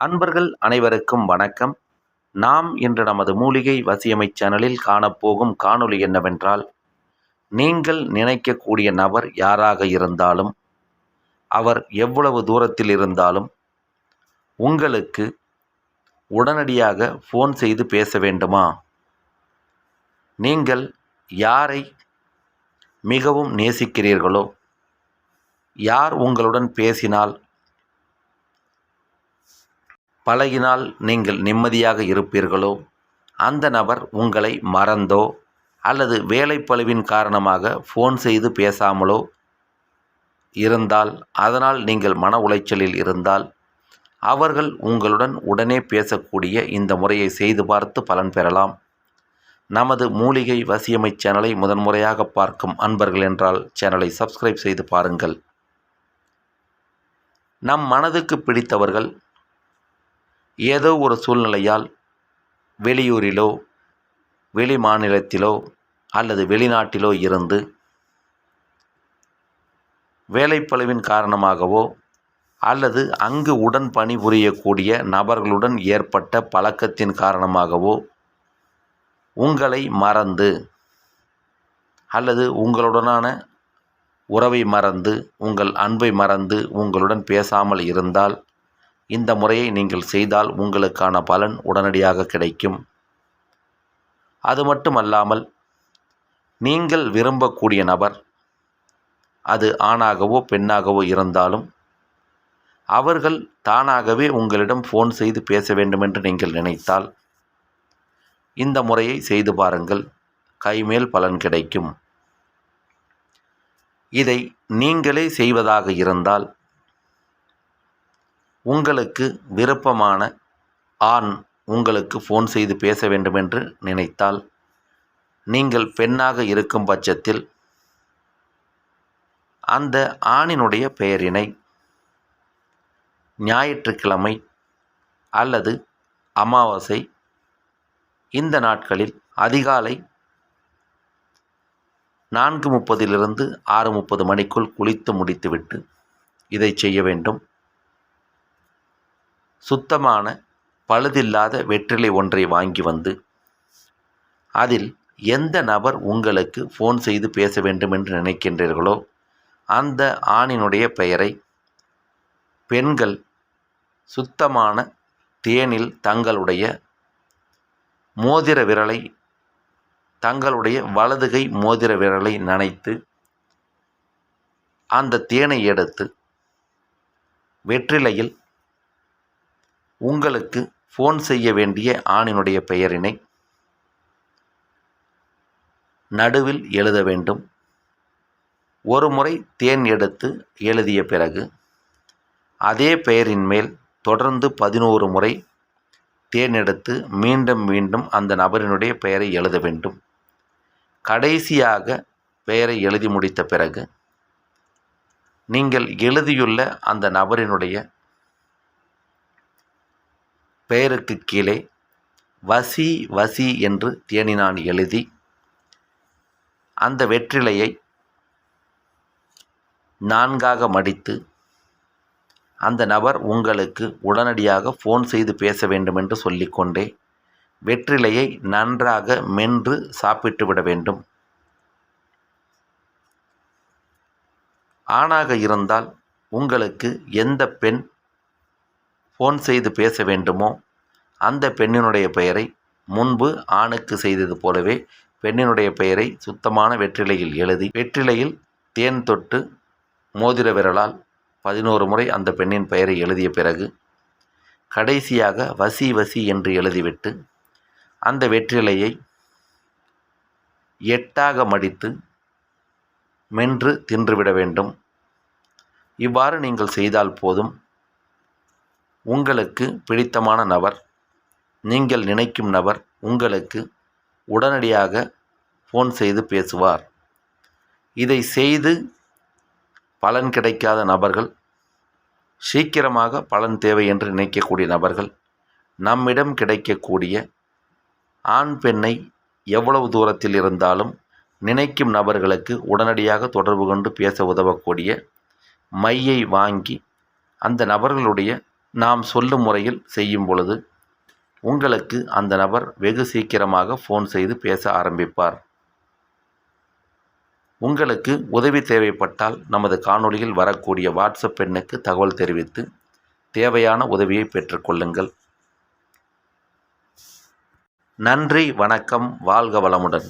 அன்பர்கள் அனைவருக்கும் வணக்கம். நாம் இன்று நமது மூலிகை வசியமை சேனலில் காணப்போகும் காணொளி என்னவென்றால் நீங்கள் நினைக்கக்கூடிய நபர் யாராக இருந்தாலும் அவர் எவ்வளவு தூரத்தில் இருந்தாலும் உங்களுக்கு உடனடியாக ஃபோன் செய்து பேச வேண்டுமா? நீங்கள் யாரை மிகவும் நேசிக்கிறீர்களோ யார் உங்களுடன் பேசினால் பழகினால் நீங்கள் நிம்மதியாக இருப்பீர்களோ? அந்த நபர் உங்களை மறந்தோ? அல்லது வேலைப்பளுவின் காரணமாக ஃபோன் செய்து பேசாமலோ? இருந்தால் அதனால் நீங்கள் மன உளைச்சலில் இருந்தால் அவர்கள் உங்களுடன் உடனே பேசக்கூடிய இந்த முறையை செய்து பார்த்து பலன் பெறலாம். நமது மூலிகை வசியமை சேனலை முதன்முறையாக பார்க்கும் அன்பர்கள் என்றால் சேனலை சப்ஸ்கிரைப் செய்து பாருங்கள். நம் மனதுக்கு பிடித்தவர்கள் ஏதோ ஒரு சூழ்நிலையால் வெளியூரிலோ வெளி மாநிலத்திலோ அல்லது வெளிநாட்டிலோ இருந்து வேலைப்பளுவின் காரணமாகவோ அல்லது அங்கு உடன் பணிபுரியக்கூடிய நபர்களுடன் ஏற்பட்ட பழக்கத்தின் காரணமாகவோ உங்களை மறந்து அல்லது உங்களுடனான உறவை மறந்து உங்கள் அன்பை மறந்து உங்களுடன் பேசாமல் இருந்தால் இந்த முறையை நீங்கள் செய்தால் உங்களுக்கான பலன் உடனடியாக கிடைக்கும். அது மட்டுமல்லாமல் நீங்கள் விரும்பக்கூடிய நபர் அது ஆணாகவோ பெண்ணாகவோ இருந்தாலும் அவர்கள் தானாகவே உங்களிடம் ஃபோன் செய்து பேச வேண்டுமென்று நீங்கள் நினைத்தால் இந்த முறையை செய்து பாருங்கள். கைமேல் பலன் கிடைக்கும். இதை நீங்களே செய்வதாக இருந்தால் உங்களுக்கு விருப்பமான ஆண் உங்களுக்கு ஃபோன் செய்து பேச வேண்டுமென்று நினைத்தால் நீங்கள் பெண்ணாக இருக்கும் பட்சத்தில் அந்த ஆணினுடைய பெயரினை ஞாயிற்றுக்கிழமை அல்லது அமாவாசை இந்த நாட்களில் அதிகாலை நான்கு முப்பதிலிருந்து ஆறு முப்பது மணிக்குள் குளித்து முடித்துவிட்டு இதை செய்ய வேண்டும். சுத்தமான பழுதில்லாத வெற்றிலை ஒன்றை வாங்கி வந்து அதில் எந்த நபர் உங்களுக்கு ஃபோன் செய்து பேச வேண்டும் என்று நினைக்கின்றீர்களோ அந்த ஆணினுடைய பெயரை பெண்கள் சுத்தமான தேனில் தங்களுடைய மோதிர விரலை தங்களுடைய வலதுகை மோதிர விரலை நனைத்து அந்த தேனை எடுத்து வெற்றிலையில் உங்களுக்கு ஃபோன் செய்ய வேண்டிய ஆணினுடைய பெயரினை நடுவில் எழுத வேண்டும். ஒரு முறை தேன் எடுத்து எழுதிய பிறகு அதே பெயரின் மேல் தொடர்ந்து பதினோரு முறை தேன் எடுத்து மீண்டும் மீண்டும் அந்த நபரினுடைய பெயரை எழுத வேண்டும். கடைசியாக பெயரை எழுதி முடித்த பிறகு நீங்கள் எழுதியுள்ள அந்த நபரினுடைய பெயருக்கு கீழே வசி வசி என்று தேனினான் எழுதி அந்த வெற்றிலையை நான்காக மடித்து அந்த நபர் உங்களுக்கு உடனடியாக ஃபோன் செய்து பேச வேண்டும் என்று சொல்லிக்கொண்டே வெற்றிலையை நன்றாக மென்று சாப்பிட்டு விட வேண்டும். ஆணாக இருந்தால் உங்களுக்கு எந்த பெண் ஃபோன் செய்து பேச வேண்டுமோ? அந்த பெண்ணினுடைய பெயரை முன்பு ஆணுக்கு செய்தது போலவே பெண்ணினுடைய பெயரை சுத்தமான வெற்றிலையில் எழுதி வெற்றிலையில் தேன் தொட்டு மோதிர விரலால் பதினோரு முறை அந்த பெண்ணின் பெயரை எழுதிய பிறகு கடைசியாக வசி வசி என்று எழுதிவிட்டு அந்த வெற்றிலையை எட்டாக மடித்து மென்று தின்றுவிட வேண்டும். இவ்வாறு நீங்கள் செய்தால் போதும். உங்களுக்கு பிடித்தமான நபர் நீங்கள் நினைக்கும் நபர் உங்களுக்கு உடனடியாக ஃபோன் செய்து பேசுவார். இதை செய்து பலன் கிடைக்காத நபர்கள் சீக்கிரமாக பலன் தேவை என்று நினைக்கக்கூடிய நபர்கள் நம்மிடம் கிடைக்கக்கூடிய ஆண் பெண்ணை எவ்வளவு தூரத்தில் இருந்தாலும் நினைக்கும் நபர்களுக்கு உடனடியாக தொடர்பு கொண்டு பேச உதவக்கூடிய மையை வாங்கி அந்த நபர்களுடைய நாம் சொல்லும் முறையில் செய்யும் பொழுது உங்களுக்கு அந்த நபர் வெகு சீக்கிரமாக ஃபோன் செய்து பேச ஆரம்பிப்பார். உங்களுக்கு உதவி தேவைப்பட்டால் நமது காணொளியில் வரக்கூடிய வாட்ஸ்அப் எண்ணுக்கு தகவல் தெரிவித்து தேவையான உதவியை பெற்றுக்கொள்ளுங்கள் நன்றி வணக்கம் வாழ்க வளமுடன்.